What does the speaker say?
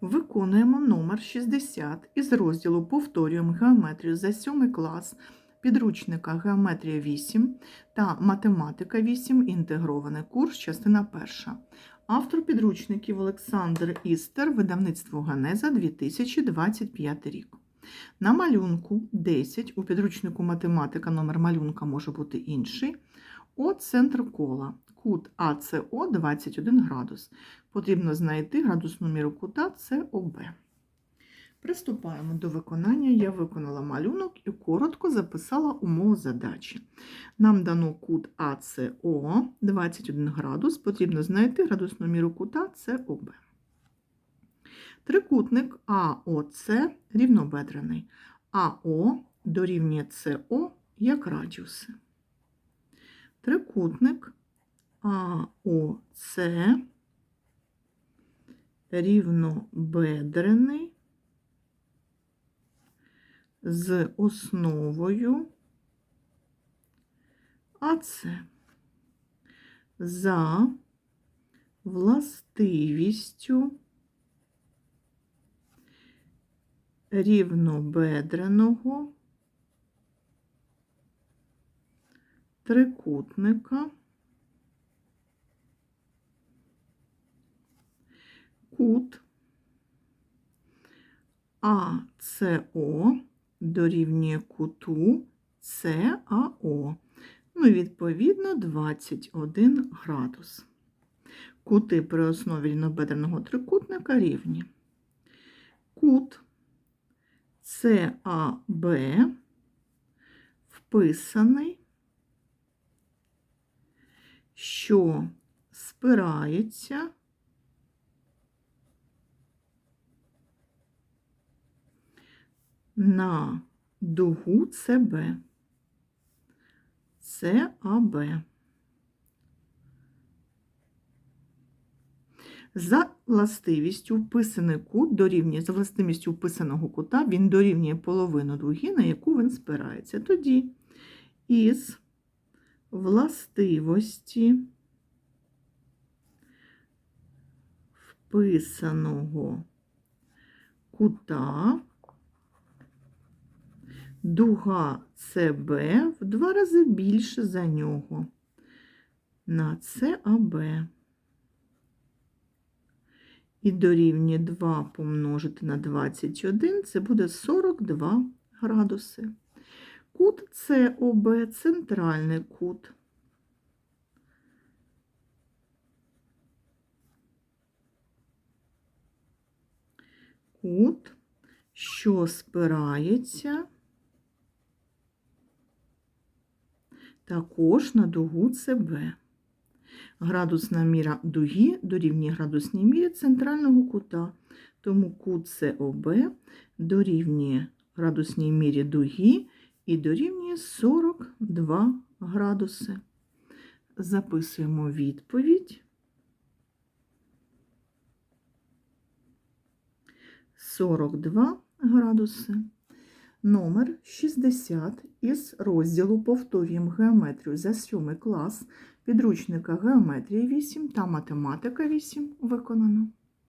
Виконуємо номер 60 із розділу Повторюємо геометрію за 7 клас підручника Геометрія 8 та Математика 8. Інтегрований курс, частина 1. Автор підручників Олександр Істер, видавництво Ганеза 2025 рік. На малюнку 10 у підручнику математика номер малюнка може бути інший. О центр кола. Кут АЦО 21 градус. Потрібно знайти градусну міру кута СОБ. Приступаємо до виконання. Я виконала малюнок і коротко записала умову задачі. Нам дано кут АЦО 21 градус. Потрібно знайти градусну міру кута СОБ. Трикутник АОЦ рівнобедрений. АО дорівнює СО як радіуси. Трикутник АОЦ рівнобедрений з основою. АЦ за властивістю рівнобедреного трикутника кут АЦО дорівнює куту САО. Ну, відповідно, 21 градус. Кути при основі рівнобедреного трикутника рівні. Кут САБ вписаний, що спирається на дугу СБ. САБ. За властивістю вписаний кут дорівнює, за властивістю вписаного кута він дорівнює половину дуги, на яку він спирається. Тоді із властивості вписаного кута дуга СБ в два рази більше за нього на САБ. І дорівнює 2 помножити на 21, це буде 42 градуси. Кут СОБ центральний кут. Кут, що спирається також на дугу СБ. Градусна міра дуги дорівнює градусній мірі центрального кута, тому кут СОБ дорівнює градусній мірі дуги і дорівнює 42 градуси. Записуємо відповідь. 42 градуси. Номер 60 із розділу Повторюємо геометрію за 7 клас підручника Геометрія 8 та Математика 8 виконано.